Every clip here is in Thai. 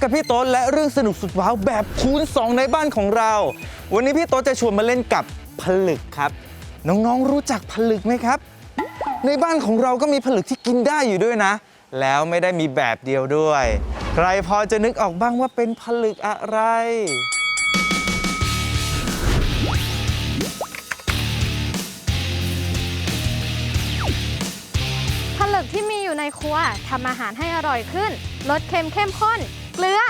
กับพี่โต๊ดและเรื่องสนุกสุดว้าวแบบคูณ 2 ในบ้านของเรา วันนี้พี่โต๊ดจะชวนมาเล่นกับผลึกครับ น้องๆรู้จักผลึกไหมครับ ในบ้านของเราก็มีผลึกที่กินได้อยู่ด้วยนะ แล้วไม่ได้มีแบบเดียวด้วย ใครพอจะนึกออกบ้างว่าเป็นผลึกอะไรผลึกที่มีอยู่ในครัวทำอาหารให้อร่อยขึ้น ลดเค็มเข้มข้น เกลือ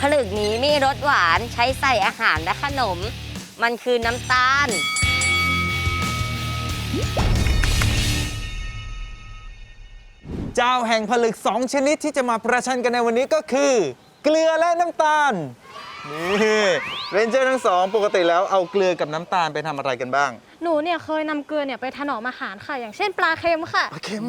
ผลึกนี้มีรสหวานใช้ใส่อาหารและขนม มันคือน้ำตาล เจ้าแห่งผลึก 2 ชนิดที่จะมาประชันกันในวันนี้ก็คือ เกลือและน้ำตาล นี่เรนเจอร์ทั้งสองปกติแล้วเอาเกลือกับน้ำตาลไปทำอะไรกันบ้างหนูเนี่ยเคยนำเกลือเนี่ยไปถนอมอาหารค่ะ อย่างเช่นปลาเค็มค่ะ ปลาเค็ม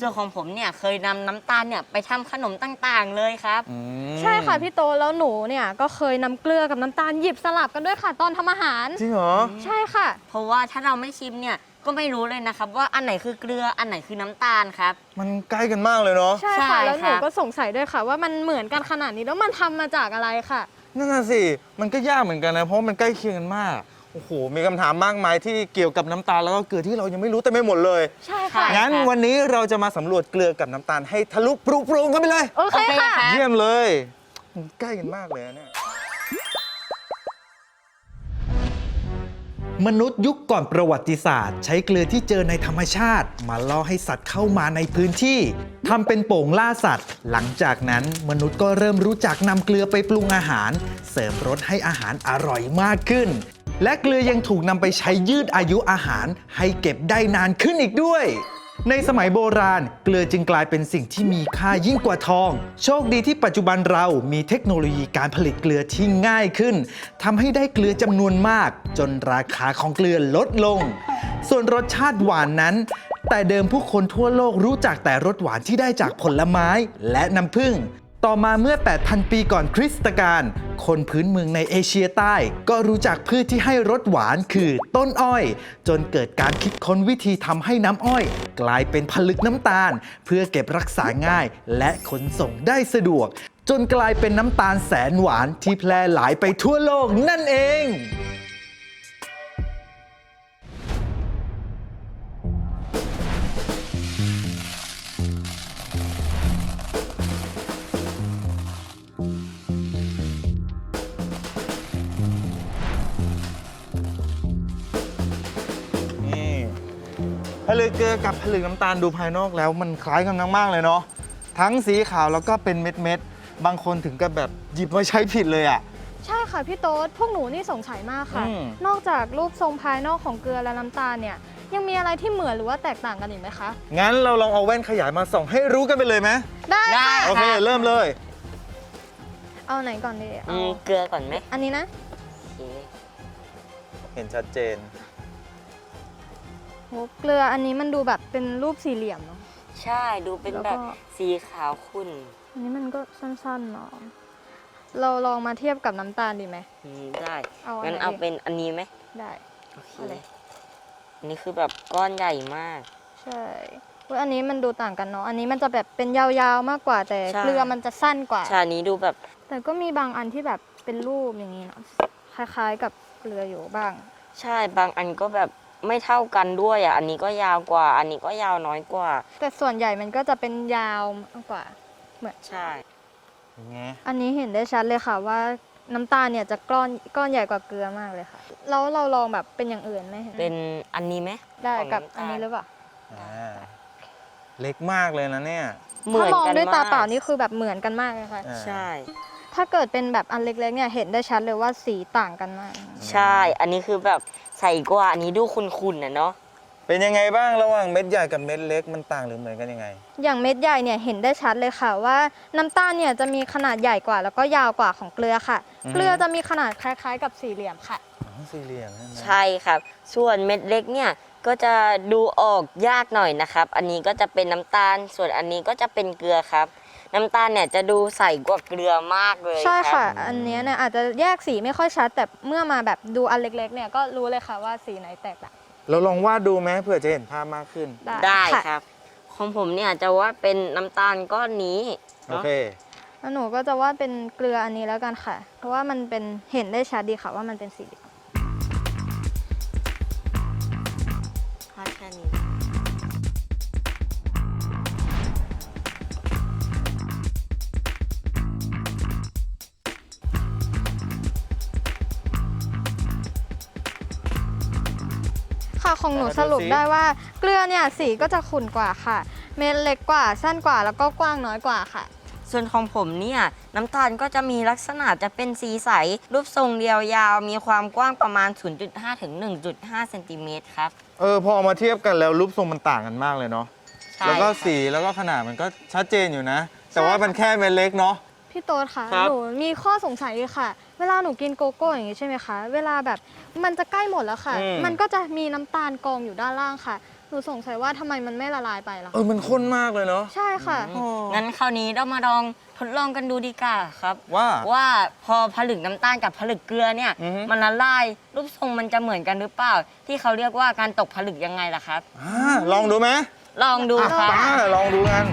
ส่วนของผมเนี่ยเคยนำน้ำตาลเนี่ยไปทำขนมต่างๆเลยครับ อืมใช่ค่ะพี่โตแล้วหนูเนี่ยก็เคยนำเกลือกับน้ำตาลหยิบสลับกันด้วยค่ะตอนทำอาหาร จริงเหรอ ใช่ค่ะ เพราะว่าถ้าเราไม่ชิมเนี่ย ก็ไม่รู้เลยนะครับ ว่าอันไหนคือเกลืออันไหนคือน้ำตาลครับ มันใกล้กันมากเลยเนาะใช่ใช่ค่ะ แล้วหนูครับ ก็สงสัยด้วยค่ะ ว่ามันเหมือนกันขนาดนี้แล้วมันทำมาจากอะไรค่ะ นั่นน่ะสิมันก็ยากเหมือนกันนะ เพราะมันใกล้เคียงกันมากโอ้โหมีคำถามมากมายที่เกี่ยวกับน้ำตาลแล้วก็เกลือที่เรายังไม่รู้แต่ไม่หมดเลย ใช่ค่ะ งั้นวันนี้เราจะมาสำรวจเกลือกับน้ำตาลให้ทะลุปรุโปรงกันไปเลย โอเคโอเคค่ะค่ะ เยี่ยมเลยมันใกล้กันมากเลยนะเนี่ย มนุษย์ยุคก่อนประวัติศาสตร์ ใช้เกลือที่เจอในธรรมชาติ มาล่อให้สัตว์เข้ามาในพื้นที่ทำเป็นโป่งล่าสัตว์ หลังจากนั้นมนุษย์ก็เริ่มรู้จักนำเกลือไปปรุงอาหาร เสริมรสให้อาหารอร่อยมากขึ้น และเกลือยังถูกนำไปใช้ยืดอายุอาหาร ให้เก็บได้นานขึ้นอีกด้วย ในสมัยโบราณ เกลือจึงกลายเป็นสิ่งที่มีค่ายิ่งกว่าทอง โชคดีที่ปัจจุบันเรามีเทคโนโลยีการผลิตเกลือที่ง่ายขึ้นทำให้ได้เกลือจำนวนมาก จนราคาของเกลือลดลง ส่วนรสชาติหวานนั้น แต่เดิมผู้คนทั่วโลกรู้จักแต่รสหวานที่ได้จากผลไม้และน้ำผึ้ง ต่อมาเมื่อ 8,000 ปีก่อนคริสตกาลคนพื้นเมืองในเอเชียใต้ ก็รู้จักพืชที่ให้รสหวานคือต้นอ้อย จนเกิดการคิดค้นวิธีทำให้น้ำอ้อย กลายเป็นผลึกน้ำตาล เพื่อเก็บรักษาง่าย และขนส่งได้สะดวก จนกลายเป็นน้ำตาลแสนหวานที่แพร่หลายไปทั่วโลกนั่นเอง ลึกเกลือกับผลึกน้ำตาลดูภายนอกแล้วมันคล้ายกันมากๆเลยเนาะทั้งสีขาวแล้วก็เป็นเม็ดๆบางคนถึงกับแบบหยิบมาใช้ผิดเลยอะ่ะ ใช่ค่ะพี่โต๊ดพวกหนูนี่สงสัยมากค่ะ อืม นอกจากรูปทรงภายนอกของเกลือและน้ำตาลเนี่ยยังมีอะไรที่เหมือนหรือว่าแตกต่างกันอีกไหมคะงั้นเราลองเอาแว่นขยายมาส่องให้รู้กันไปเลยไหมได้ได้ ค่ะโอเค เริ่มเลย เอาไหนก่อนดีอืเอามเกลือก่อนไหมอันนี้นะโอเคเห็นชัดเจนโห เกลืออันนี้มันดูแบบเป็นรูปสี่เหลี่ยมเนาะ ใช่ดูเป็นแล้วแบก็บสีขาวขุ่นอันนี้มันก็สั้นๆเนาะ เราลองมาเทียบกับน้ำตาลดีไหม อืมได้เอาอันงั้นไหนเอาดีเป็นอันนี้ไหมได้ โอเคเอาเลย อันนี้คือแบบก้อนใหญ่มาก ใช่อุ๊ยอันนี้มันดูต่างกันเนาะ อันนี้มันจะแบบเป็นยาวๆมากกว่าแต่ใช่ เกลือมันจะสั้นกว่า ชานี้ดูแบบแต่ก็มีบางอันที่แบบเป็นรูปอย่างนี้เนาะ คล้ายๆกับเกลืออยู่บ้าง ใช่บางอันก็แบบ ไม่เท่ากันด้วยอะ อันนี้ก็ยาวกว่า อันนี้ก็ยาวน้อยกว่า แต่ส่วนใหญ่มันก็จะเป็นยาวมากกว่า ใช่อย่างไงอันนี้เห็นได้ชัดเลยค่ะว่าน้ำตาลเนี่ยจะก้อนก้อนใหญ่กว่าเกลือมากเลยค่ะ แล้วเราลองแบบเป็นอย่างอื่นไหมเป็นอันนี้ไหมได้ของกับำตาลอันนี้หรือเปล่า อ่าเล็กมากเลยนะเนี่ย เหมืถ้าอนมองกันด้วยตามกเปล่านี่คือแบบเหมือนกันมากเลยค่ะ อ่า ใช่ ถ้าเกิดเป็นแบบอันเล็กๆเนี่ยเห็นได้ชัดเลยว่าสีต่างกันมาก ใช่ อันนี้คือแบบใส่กว่าอันนี้ดูคุนๆนะเนาะ เป็นยังไงบ้างระหว่างเม็ดใหญ่กับเม็ดเล็กมันต่างหรือเหมือนกันยังไง อย่างเม็ดใหญ่เนี่ยเห็นได้ชัดเลยค่ะว่าน้ำตาลเนี่ยจะมีขนาดใหญ่กว่า แล้วก็ยาวกว่าของเกลือค่ะ อือฮึ เกลือจะมีขนาดคล้ายๆ กับสี่เหลี่ยมค่ะ อ๋อสี่เหลี่ยมใช่ไหมใช่ครับ ส่วนเม็ดเล็กเนี่ยก็จะดูออกยากหน่อยนะครับ อันนี้ก็จะเป็นน้ำตาล ส่วนอันนี้ก็จะเป็นเกลือครับ น้ำตาลเนี่ยจะดูใสกว่าเกลือมากเลยใช่รัค่ะบอันเนี้ยเนี่ยอาจจะแยกสีไม่ค่อยชัด แต่เมื่อมาแบบดูอันเล็กๆเนี่ยก็รู้เลยค่ะว่าสีไหนแตกต่างเราลองวาดดูไหมเผื่อจะเห็นภาพมากขึ้นได้ได้ค่ะครับ ของผมเนี่ยจะว่าเป็นน้ำตาลก้อนนี้โอเนาะเค แล้วหนูก็จะว่าเป็นเกลืออันนี้แล้วกันค่ะ เพราะว่ามันเป็นเห็นได้ชัดดีค่ะว่ามันเป็นสี ของหนูไหนมาดูสรุปสิได้ว่าเกลือเนี่ยสีก็จะขุ่นกว่าค่ะ เม็ดเล็กกว่าสั้นกว่าแล้วก็กว้างน้อยกว่าค่ะ ส่วนของผมเนี่ยน้ำตาลก็จะมีลักษณะจะเป็นสีใส รูปทรงเรียวยาว มีความกว้างประมาณ 0.5 ถึง 1.5เซนติเมตรครับ เออพอเอามาเทียบกันแล้วรูปทรงมันต่างกันมากเลยเนาะใช่แล้วก็ครับสีแล้วก็ขนาดมันก็ชัดเจนอยู่นะ แต่ว่ามันแค่เม็ดเล็กเนาะ พี่โต๊ดค่ะ ครับ หนูมีข้อสงสัยอีกค่ะ เวลาหนูกินโกโก้อย่างนี้ใช่ไหมคะ เวลาแบบมันจะใกล้หมดแล้วค่ะ อืม มันก็จะมีน้ำตาลกองอยู่ด้านล่างค่ะ หนูสงสัยว่าทำไมมันไม่ละลายไปล่ะเออมันข้นมากเลยเนาะ ใช่ค่ะอ๋องั้นคราวนี้เรามาลองทดลองกันดูดีกว่าครับว่าว่าพอผลึกน้ำตาลกับผลึกเกลือเนี่ย อือฮึ มันละลายรูปทรงมันจะเหมือนกันหรือเปล่า ที่เขาเรียกว่าการตกผลึกยังไงล่ะครับ อ่าลองดูไหมลองดูอะครับ ป้าลองดูกัน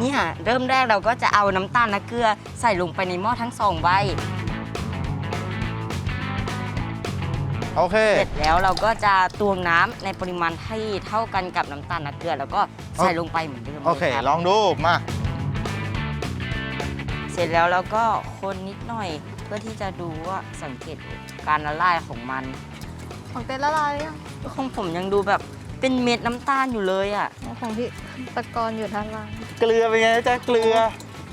เนี่ยเริ่มแรกเราก็จะเอาน้ำตาลและเกลือใส่ลงไปในหม้อทั้งสองใบ โอเค เสร็จแล้วเราก็จะตวงน้ำในปริมาณที่เท่ากันกับน้ำตาลและเกลือ แล้วก็ใส่ลงไปเหมือนเดิมโอเค ลยรับลองดู มา เสร็จแล้วเราก็คนนิดหน่อยเพื่อที่จะดูว่าสังเกตการละลายของมัน ของเต้นละลายหรือยังของผมยังดูแบบ เป็นเม็ดน้ำตาลอยู่เลยอะ ของพี่ตะกอนอยู่ด้านล่างเกลือเป็นไงจ๊ะเกลือ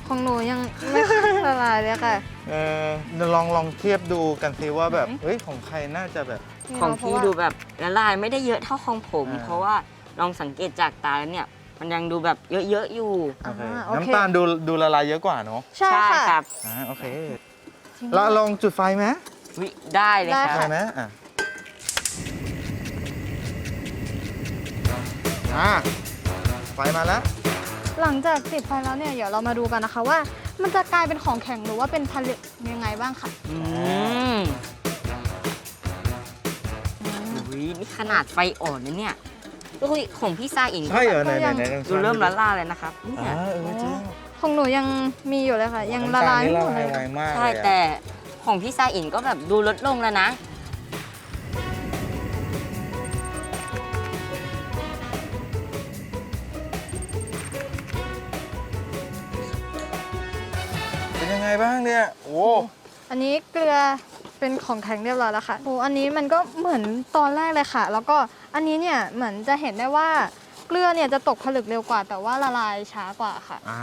ของหนูยังไม่ค่อยละลายเลยค่ะ เออเดี๋ยวลองลองเทียบดูกันสิว่าแบบไหนเฮ้ยของใครน่าจะแบบนี่ของเนาะเพราะพี่ว่าดูแบบละลายไม่ได้เยอะเท่าของผม อ่า เพราะว่าลองสังเกตจากตาแล้วเนี่ย มันยังดูแบบเยอะๆอยู่ โอเคอ่าโอเค น้ำตาลดูดูละลายเยอะกว่าเนาะใช่ค่ะ ครับอ่าโอเคจริงเราลองจุดไฟไหมวิได้เลยได้คไฟรับไหมอะ อ่าไฟมาแล้ว หลังจากติดไฟแล้วเนี่ยเดี๋ยวเรามาดูกันนะคะว่า มันจะกลายเป็นของแข็งหรือว่าเป็นผลึกยังไงบ้างค่ะ อืมอุ้ยนี่ขนาดไฟอ่อนนะเนี่ยอุ้ยของพี่ซาอิงก็ใช่เหรอไหนก็ไหนยังไหนลองดูเริ่มละลายเลยนะครับเนี่อ่ายเออจริงของหนูยังมีอยู่เลยค่ะ ยังละลายน้ำไม่ตหมดนี่เลละลายยไวมากใช่เลยอะแต่ของพี่ซาอินก็แบบดูลดลงแล้วนะ บ้างเนี่ย โอ้อันนี้เกลือเป็นของแข็งเรียบร้อยแล้วค่ะโอ้อันนี้มันก็เหมือนตอนแรกเลยค่ะ แล้วก็อันนี้เนี่ยเหมือนจะเห็นได้ว่าเกลือเนี่ยจะตกผลึกเร็วกว่า แต่ว่าละลายช้ากว่าค่ะ อ่า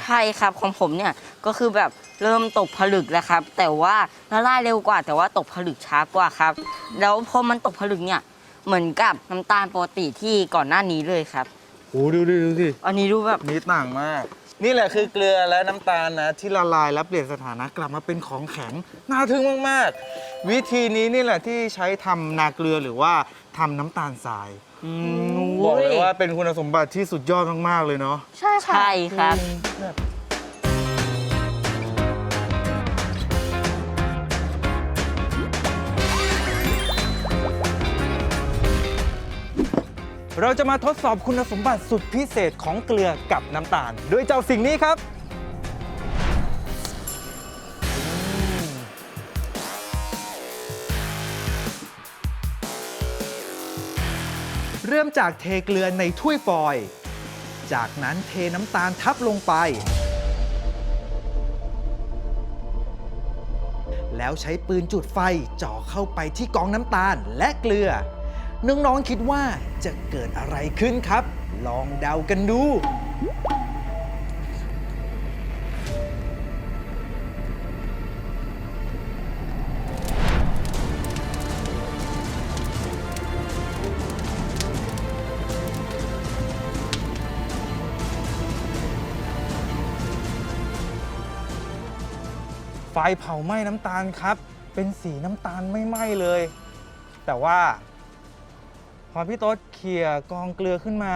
ใช่ครับของผมเนี่ยก็คือแบบเริ่มตกผลึกแล้วครับ แต่ว่าละลายเร็วกว่า แต่ว่าตกผลึกช้ากว่าครับ แล้วพอมันตกผลึกเนี่ยเหมือนกับน้ำตาลปกติที่ก่อนหน้านี้เลยครับโอ้ดูดิดูสิอันนี้ดูแบบ นี่ต่างมาก นี่แหละคือเกลือและน้ำตาลนะที่ละลายและเปลี่ยนสถานะกลับมาเป็นของแข็งน่าทึ่งมากๆ วิธีนี้นี่แหละที่ใช้ทำนาเกลือหรือว่าทำน้ำตาลทรายอืบอกเลยมว่าเป็นคุณสมบัติที่สุดยอดมากๆเลยเนาะ ใช่ค่ะ ใช่ครับ แบบ เราจะมาทดสอบคุณสมบัติสุดพิเศษของเกลือกับน้ำตาล โดยเจ้าสิ่งนี้ครับ เริ่มจากเทเกลือในถ้วยฟอยล์จากนั้นเทน้ำตาลทับลงไป แล้วใช้ปืนจุดไฟจ่อเข้าไปที่กองน้ำตาลและเกลือ น้องๆคิดว่าจะเกิดอะไรขึ้นครับ ลองเดากันดู ไฟเผาไหม้น้ำตาลครับ เป็นสีน้ำตาลไม่ไหม้เลย แต่ว่า พอพี่โต๊ดเขี่ยกองเกลือขึ้นมา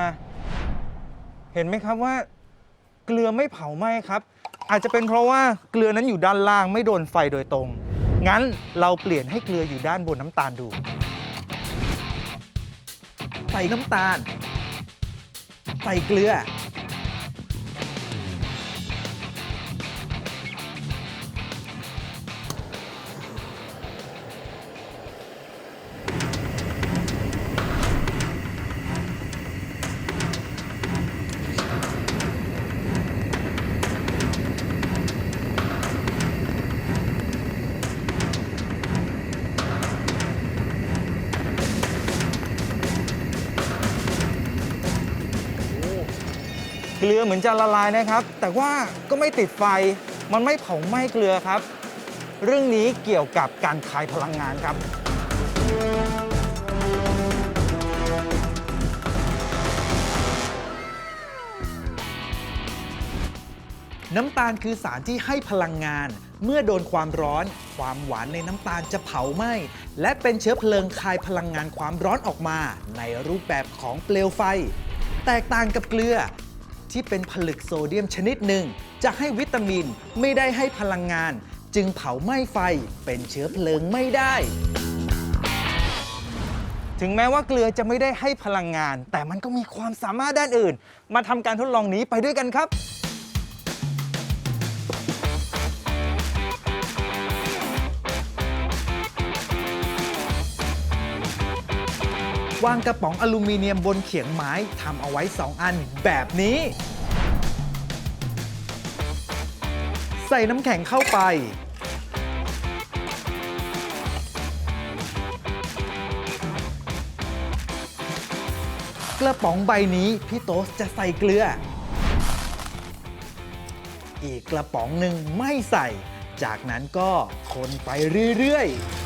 เห็นไหมครับว่า เกลือไม่เผาไหม้ครับ อาจจะเป็นเพราะว่าเกลือนั้นอยู่ด้านล่างไม่โดนไฟโดยตรง งั้นเราเปลี่ยนให้เกลืออยู่ด้านบนน้ำตาลดู ใส่น้ำตาล ใส่เกลือ เกลือเหมือนจะละลายนะครับ แต่ว่าก็ไม่ติดไฟ มันไม่เผาไหม้เกลือครับ เรื่องนี้เกี่ยวกับการคายพลังงานครับ น้ำตาลคือสารที่ให้พลังงาน เมื่อโดนความร้อน ความหวานในน้ำตาลจะเผาไหม้และเป็นเชื้อเพลิงคายพลังงานความร้อนออกมา ในรูปแบบของเปลวไฟ แตกต่างกับเกลือ ที่เป็นผลึกโซเดียมชนิดหนึ่ง จะให้วิตามินไม่ได้ให้พลังงาน จึงเผาไหม้ไฟเป็นเชื้อเพลิงไม่ได้ ถึงแม้ว่าเกลือจะไม่ได้ให้พลังงาน แต่มันก็มีความสามารถด้านอื่น มาทำการทดลองนี้ไปด้วยกันครับ วางกระป๋องอลูมิเนียมบนเขียงไม้ทำเอาไว้ 2 อันแบบนี้ ใส่น้ำแข็งเข้าไป กระป๋องใบนี้พี่โตสจะใส่เกลือ อีกกระป๋องหนึ่งไม่ใส่ จากนั้นก็คนไปเรื่อยๆ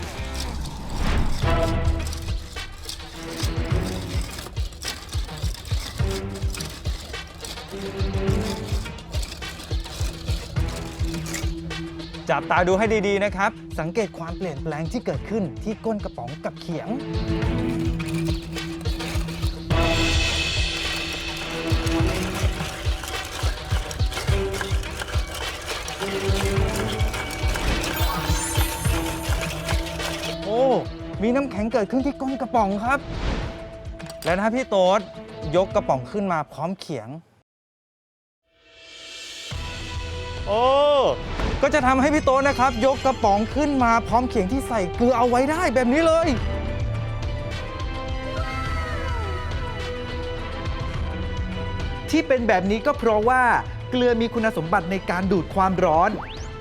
จับตาดูให้ดีๆนะครับ สังเกตความเปลี่ยนแปลงที่เกิดขึ้นที่ก้นกระป๋องกับเขียง โอ้ มีน้ำแข็งเกิดขึ้นที่ก้นกระป๋องครับ แล้วนะพี่โต๊ดยกกระป๋องขึ้นมาพร้อมเขียง โอ้ ก็จะทำให้พี่โต๊ดนะครับ ยกกระป๋องขึ้นมาพร้อมเขียงที่ใส่เกลือเอาไว้ได้แบบนี้เลยที่เป็นแบบนี้ก็เพราะว่าเกลือมีคุณสมบัติในการดูดความร้อน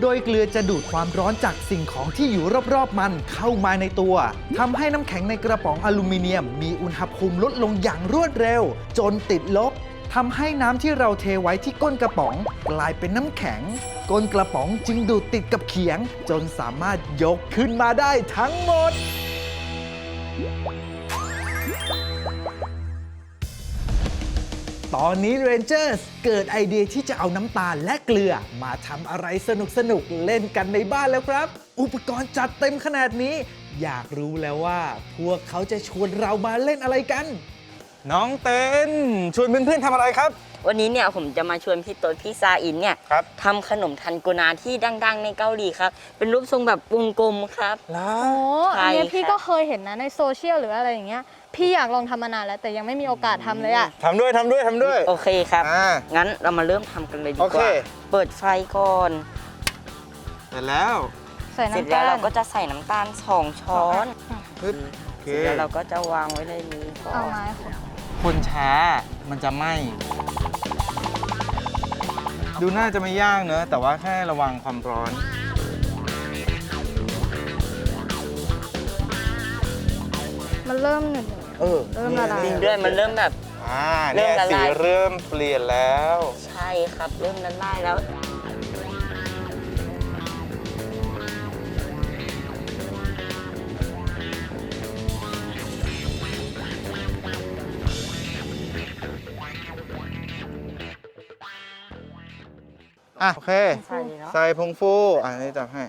โดยเกลือจะดูดความร้อนจากสิ่งของที่อยู่รอบๆมันเข้ามาในตัวทำให้น้ำแข็งในกระป๋องอลูมิเนียม มีอุณหภูมิลดลงอย่างรวดเร็ว จนติดลบ ทำให้น้ำที่เราเทไว้ที่ก้นกระป๋อง กลายเป็นน้ำแข็ง ก้นกระป๋องจึงดูดติดกับเขียง จนสามารถยกขึ้นมาได้ทั้งหมด ตอนนี้ Rangers เกิดไอเดียที่จะเอาน้ำตาลและเกลือ มาทำอะไรสนุกสนุกๆเล่นกันในบ้านแล้วครับ อุปกรณ์จัดเต็มขนาดนี้ อยากรู้แล้วว่า พวกเขาจะชวนเรามาเล่นอะไรกัน น้องเต้นชวนเพื่อนๆทำอะไรครับ วันนี้เนี่ยผมจะมาชวนพี่โต๊ดพี่ซาอินเนี่ยครับ ทำขนมทันโกนาที่ดังๆ ในเกาหลีครับ เป็นรูปทรงแบบวงกลมครับ แล้โอ้ใช่อันเนี้ยพี่ค่ะ ก็เคยเห็นนะในโซเชียลหรืออะไรอย่างเงี้ย พี่อยากลองทำมานานแล้วแต่ยังไม่มีโอกาสทำเลยอะทำด้วยทำด้วยทำด้วย โอเคครับ อ่างั้นเรามาเริ่มทำกันเลยดีโอกเค ว่า เปิดไฟก่อน เสร็จแล้วใส่เสร็จน้ำแล้วตาลเราก็จะใส่น้ำตาลสองช้อนปึ๊บโอเคเสร็จแล้วเราก็จะวางไว้ในนี้ก่อเอานไม้ค่ะ คนช้ามันจะไหม้ดูน่าจะไม่ยากเนอะแต่ว่าแค่ระวังความร้อน มันเริ่มหนึ่ง เออเริ่มละลาย จริงด้วยมันเริ่มแบบ อ่าเริ่เนี่ยมละสีลายเริ่มเปลี่ยนแล้ว ใช่ครับ เริ่มละลายแล้ว อะโอเคใช่เลยเนาะ ใส่ผงฟูอะนี่จับให้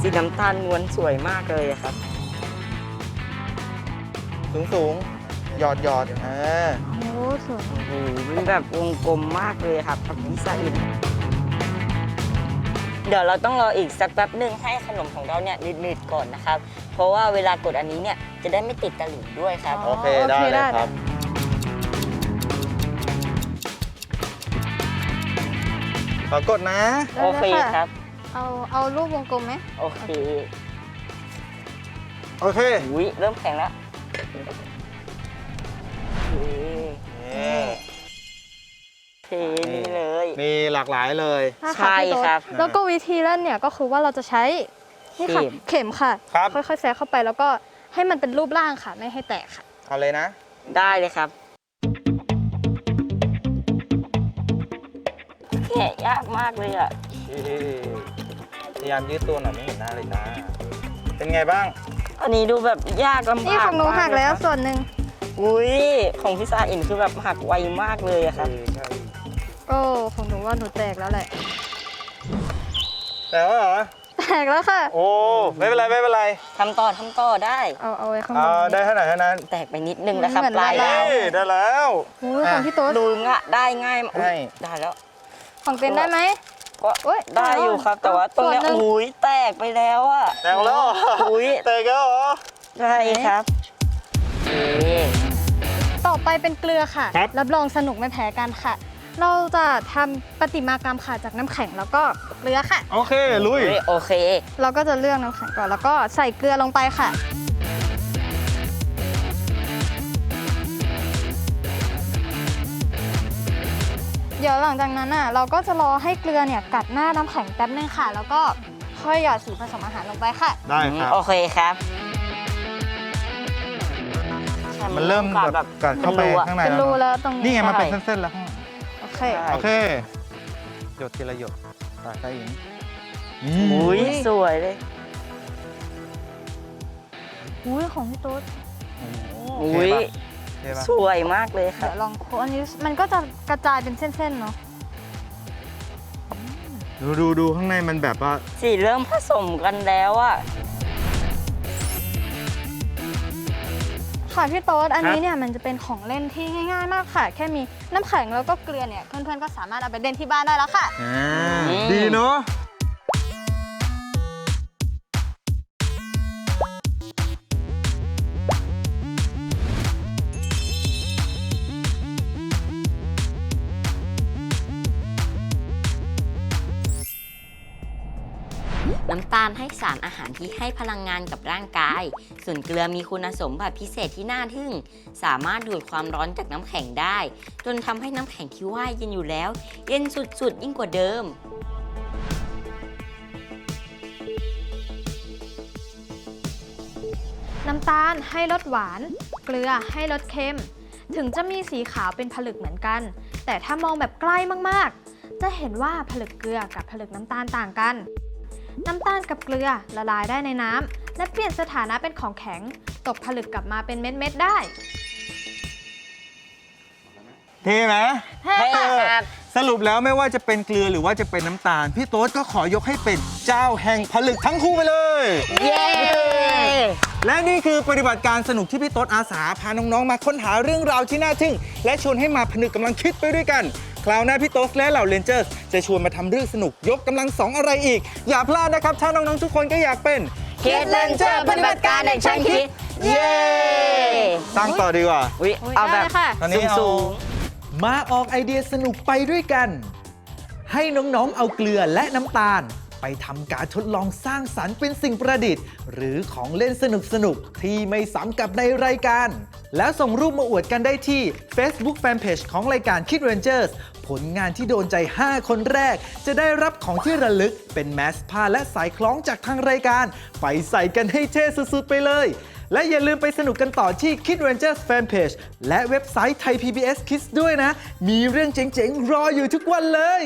สีน้ำตาลนวลสวยมากเลยอะครับ สูงสูงๆหยอดหยอดอ่าโอ้สวยโอ้โหเป็นแบบวงกลมมากเลยครับกับพิซซ่าอินเดี๋ยวเราต้องรออีกสักแป๊บหนึ่งให้ขนมของเราเนี่ยนืดๆก่อนนะครับ เพราะว่าเวลากดอันนี้เนี่ยจะได้ไม่ติดตะหลิวด้วยครับ โอเคได้เลยครับ ขอกดนะ โอเคครับ เอาเอารูปวงกลมไหมโอเคโอเคอุ้ยเริ่มแข็งแล้วโอเคนี่เทนี่เลย มีหลากหลายเลย ถ้าใช่พี่โต๊ดครับ แล้วก็วิธีเล่นเนี่ยก็คือว่าเราจะใช้ นี่ค่ะเข็มเข็มค่ะ ครับ ค่อยๆแซะเข้าไปแล้วก็ให้มันเป็นรูปร่างค่ะ ไม่ให้แตกค่ะ เอาเลยนะ ได้เลยครับ แกะยากมากเลยอะ พยายามยืดตัวหน่อยไม่เห็นหน้าเลยนะ เป็นไงบ้าง อันนี้ดูแบบยากลำบากนี่ของหนูหักแล้วมากเยครับส่วนหนึ่งอุ้ยของพิซซ่าอินคือแบบหักไวมากเลยอะครับใช่โอ้ของหนูว่าหนูแตกแล้วแหละ แต่ว่าเหรอแต กแล้วค่ะ โอ้ไม่เป็นไรไม่เป็นไรทำต่อทำต่อได้ เอาเอาไว้ข้างบเอานได้เท่าไหร่เท่านั้นแตกไปนิดนึงนะครับเหมือนปลายลาดาวนี่ได้แล้วโอ้ยของพี่โต๊ดดูงะได้ง่ายมากอุ๊ยให้ได้แล้ว ของเต็นได้ไหม ก็อุ๊ยได้อยู่ครับ แต่ว่าตรงเนี้ยส่วนหนึ่ง อุ้ยแตกไปแล้วอะแตกแล้วเหรออุ๊ยแตกแล้วเหรอใช่ครับโอเค ต่อไปเป็นเกลือค่ะครับรับรองสนุกไม่แพ้กันค่ะ เราจะทำประติมากรรมค่ะจากน้ำแข็งแล้วก็เกลือค่ะ โอเค ลุยอุ๊ยโอเค เราก็จะเลือกน้ำแข็งก่อนแล้วก็ใส่เกลือลงไปค่ะ เดี๋ยวหลังจากนั้นน่ะเราก็จะรอให้เกลือเนี่ยกัดหน้าน้ำแข็งแป๊บนึงค่ะ แล้วก็ค่อยหยอดสีผสมอาหารลงไปค่ะ ได้ครับ โอเคครับมันเริ่มกัดแบบกัดเข้าไปรูอะข้างในเป็นแล้วรูเนอะแล้วตรงนี้นี่ไงมันเป็นใช่เส้นๆแล้วข้างในโอ เคใช่โอเค หยดทีละหยดตาใต้อิงอุ้ยสวยเลย อุ้ยของพี่ตุ๊ดอุ้ยเท่ปะสวยมากเลยครัเดี๋บยวลองโคอันนี้มันก็จะกระจายเป็นเส้นๆเนาะดูดูดูข้างในมันแบบว่าสีเริ่มผสมกันแล้วอะ ค่ะพี่โต๊ดอันครันี้บเนี่ยมันจะเป็นของเล่นที่ง่ายๆมากค่ะ แค่มีน้ำแข็งแล้วก็เกลือเนี่ยเพื่อนๆก็สามารถเอาไปเล่นที่บ้านได้แล้วค่ะ อ่าดีเนาะ อาหารที่ให้พลังงานกับร่างกาย ส่วนเกลือมีคุณสมบัติพิเศษที่น่าทึ่ง สามารถดูดความร้อนจากน้ำแข็งได้ จนทำให้น้ำแข็งที่ว่ายเย็นอยู่แล้ว เย็นสุดๆ ยิ่งกว่าเดิมน้ำตาลให้รสหวาน เกลือให้รสเค็ม ถึงจะมีสีขาวเป็นผลึกเหมือนกัน แต่ถ้ามองแบบใกล้มากๆ จะเห็นว่าผลึกเกลือกับผลึกน้ำตาลต่างกัน น้ำตาลกับเกลือละลายได้ในน้ำและเปลี่ยนสถานะเป็นของแข็ง ตกผลึกกลับมาเป็นเม็ดๆได้ เท่ไหมเท่ให้ค่ะครับ สรุปแล้วไม่ว่าจะเป็นเกลือหรือว่าจะเป็นน้ำตาล พี่โต๊ดก็ขอยกให้เป็นเจ้าแห่งผลึกทั้งคู่ไปเลย เย้และนี่คือปฏิบัติการสนุกที่พี่โต๊ดอาสาพาน้องๆมาค้นหาเรื่องราวที่น่าทึ่ง และชวนให้มาผนึกกำลังคิดไปด้วยกัน คราวหน้าพี่โต๊ดและเหล่าเลนเจอร์สจะชวนมาทำเรื่องสนุกยกกำลังสองอะไรอีก อย่าพลาดนะครับ ถ้าน้องๆทุกคนก็อยากเป็น Kid Ranger ปฏิบัติการเด็กช่างคิดเย้ สร้างต่อดีกว่า อุ๊ยโอ้ยเอาแบได้บเลยค่ะ ตอนนี้เอา สูงมาออกไอเดียสนุกไปด้วยกัน ให้น้องๆ เอาเกลือและน้ำตาล ไปทำการทดลองสร้างสรรค์เป็นสิ่งประดิษฐ์ หรือของเล่นสนุกๆที่ไม่ซ้ำกับในรายการ แล้วส่งรูปมาอวดกันได้ที่ Facebook Fanpage ของรายการ Kid Rangers ผลงานที่โดนใจ 5 คนแรก จะได้รับของที่ระลึกเป็นแมสผ้าและสายคล้องจากทางรายการ ไปใส่กันให้เท่สุดๆไปเลย และอย่าลืมไปสนุกกันต่อที่ Kid Rangers Fanpage และเว็บไซต์ไทย PBS Kids ด้วยนะ มีเรื่องเจ๋งๆ รออยู่ทุกวันเลย